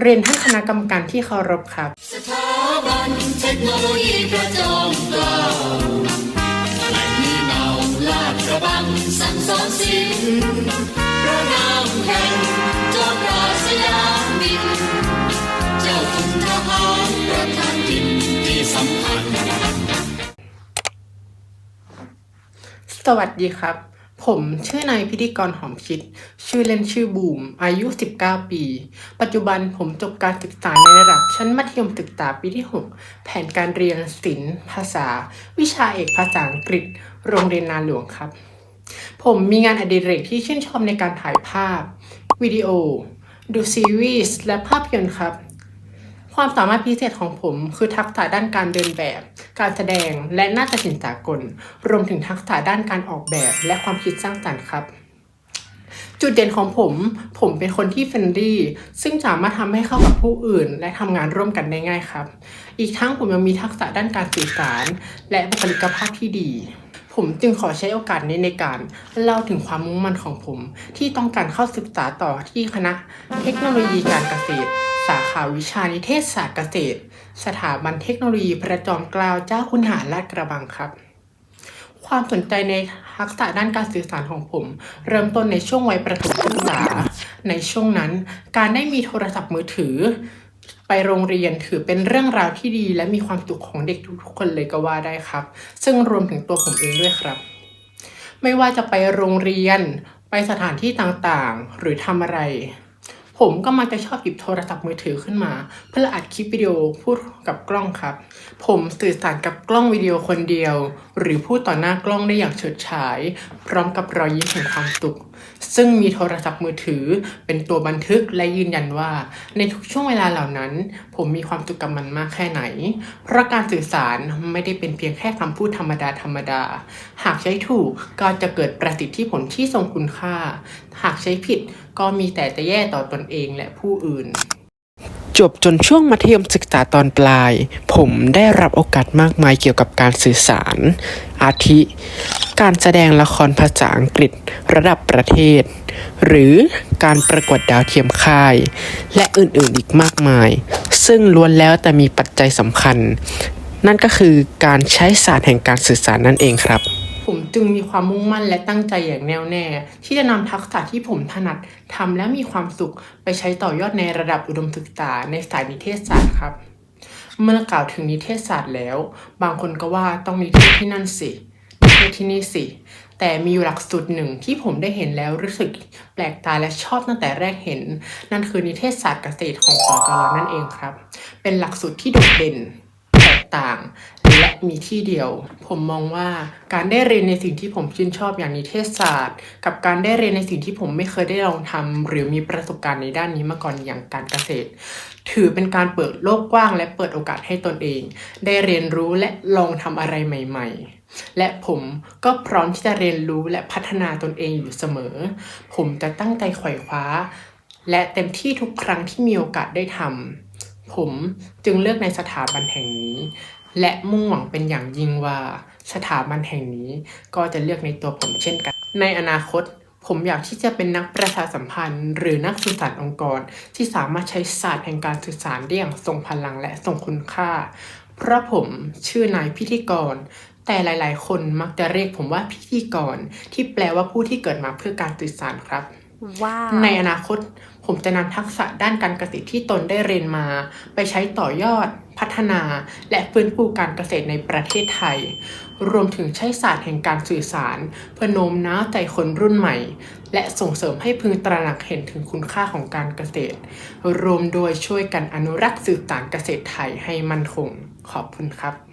เรียนท่านคณะกรรมการที่เคารพครับ สถาบันเทคโนโลยีกระจอมเกล้าแหล่งนี้เนาลาดกระบังสั่งสอนศิลป์พระนามแห่งจอมราชยามินเจ้าคุณทหารประธานดินที่สำคัญสวัสดีครับ ผมชื่อนายพิธีกรหอมคิด ชื่อเล่นชื่อบูม อายุ 19 ปี ปัจจุบันผมจบการศึกษาในระดับชั้นมัธยมศึกษาปีที่ 6 แผนการเรียนศิลป์ภาษา วิชาเอกภาษาอังกฤษ โรงเรียนนาหลวงครับ ผมมีงานอดิเรกที่ชื่นชอบในการถ่ายภาพ วิดีโอ ดูซีรีส์และภาพยนตร์ครับ ความสามารถพิเศษของผมคือทักษะด้านการเดินแบบ การแสดงและนาฏศิลป์สากล รวมถึงทักษะด้านการออกแบบและความคิดสร้างสรรค์ครับจุดเด่นของผม ผมเป็นคนที่เฟรนลี่ซึ่งสามารถทำให้เข้ากับผู้อื่น และทำงานร่วมกันได้ง่ายครับ อีกทั้งผมยังมีทักษะด้านการสื่อสาร และบุคลิกภาพที่ดี ผมจึงขอใช้โอกาสนี้ในการเล่าถึงความมุ่งมั่นของผม ที่ต้องการเข้าศึกษาต่อที่คณะเทคโนโลยีการเกษตร สาขาวิชานิเทศศาสตร์เกษตร สถาบันเทคโนโลยีพระจอมเกล้าเจ้าคุณหาราชกระบังครับ ความสนใจในทักษะด้านการสื่อสารของผม เริ่มต้นในช่วงวัยประถมศึกษา ในช่วงนั้น การได้มีโทรศัพท์มือถือ ไปโรงเรียนถือเป็นเรื่องราวที่ดี และมีความสุขของเด็กทุกๆคนเลยก็ว่าได้ครับ ซึ่งรวมถึงตัวผมเองด้วยครับ ไม่ว่าจะไปโรงเรียน ไปสถานที่ต่างๆ หรือทำอะไร ผมก็มักจะชอบหยิบโทรศัพท์มือถือขึ้นมา เพื่ออัดคลิปวิดีโอพูดกับกล้องครับ ผมสื่อสารกับกล้องวิดีโอคนเดียว หรือพูดต่อหน้ากล้องได้อย่างเฉิดฉาย พร้อมกับรอยยิ้มแห่งความสุข ซึ่งมีโทรศัพท์มือถือเป็นตัวบันทึกและยืนยันว่า ในทุกช่วงเวลาเหล่านั้น ผมมีความสุขกับมันมากแค่ไหน เพราะการสื่อสารไม่ได้เป็นเพียงแค่คำพูดธรรมดาธรรมดา หากใช้ถูกก็จะเกิดประสิทธิผลที่ทรงคุณค่า หากใช้ผิดก็มีแต่จะแย่ต่อตนเองและผู้อื่นจบจนช่วงมัธยมศึกษาตอนปลาย ผมได้รับโอกาสมากมายเกี่ยวกับการสื่อสาร อาทิ การแสดงละครภาษาอังกฤษระดับประเทศ หรือการประกวดดาวเทียมค่าย และอื่นๆอีกมากมาย ซึ่งล้วนแล้วแต่มีปัจจัยสำคัญ นั่นก็คือการใช้ศาสตร์แห่งการสื่อสารนั่นเองครับผมจึงมีความมุ่งมั่นและตั้งใจอย่างแน่วแน่ ที่จะนำทักษะที่ผมถนัดทำและมีความสุขไปใช้ต่อยอดในระดับอุดมศึกษาในสายนิเทศศาสตร์ครับ เมื่อกล่าวถึงนิเทศศาสตร์แล้ว บางคนก็ว่าต้องนิเทศที่นั่นสิ ทศที่นี่สิ แต่มีอยู่หลักสูตรหนึ่งที่ผมได้เห็นแล้วรู้สึกแปลกตาและชอบตั้งแต่แรกเห็น นั่นคือนิเทศศาสตร์เกษตรของสกลนั่นเองครับ เป็นหลักสูตรที่โดดเด่นแตกต่างและมีที่เดียว ผมมองว่าการได้เรียนในสิ่งที่ผมชื่นชอบอย่างนิเทศศาสตร์ กับการได้เรียนในสิ่งที่ผมไม่เคยได้ลองทำหรือมีประสบการณ์ในด้านนี้มาก่อนอย่างการเกษตร ถือเป็นการเปิดโลกกว้าง และเปิดโอกาสให้ตนเอง ได้เรียนรู้และลองทำอะไรใหม่ ๆ และผมก็พร้อมที่จะเรียนรู้และพัฒนาตนเองอยู่เสมอ ผมจะตั้งใจไขว่คว้า และเต็มที่ทุกครั้งที่มีโอกาสได้ทำผมจึงเลือกในสถาบันแห่งนี้ และมุ่งหวังเป็นอย่างยิ่งว่า สถาบันแห่งนี้ก็จะเลือกในตัวผมเช่นกัน ในอนาคตผมอยากที่จะเป็นนักประชาสัมพันธ์ หรือนักสื่อสารองค์กร ที่สามารถใช้ศาสตร์แห่งการสื่อสารได้อย่างทรงพลังและทรงคุณค่า เพราะผมชื่อนายพิธีกร แต่หลาย ๆ คนมักจะเรียกผมว่าพิธีกร ที่แปลว่าผู้ที่เกิดมาเพื่อการสื่อสารครับว้าวในอนาคตผมจะนำทักษะด้านการเกษตรที่ตนได้เรียนมา ไปใช้ต่อยอด พัฒนา และฟื้นฟูการเกษตรในประเทศไทย รวมถึงใช้ศาสตร์แห่งการสื่อสาร เพื่อโน้มน้าวใจคนรุ่นใหม่ และส่งเสริมให้พึงตระหนักเห็นถึงคุณค่าของการเกษตร รวมโดยช่วยกันอนุรักษ์สืบสานเกษตรไทยให้มั่นคง ขอบคุณครับ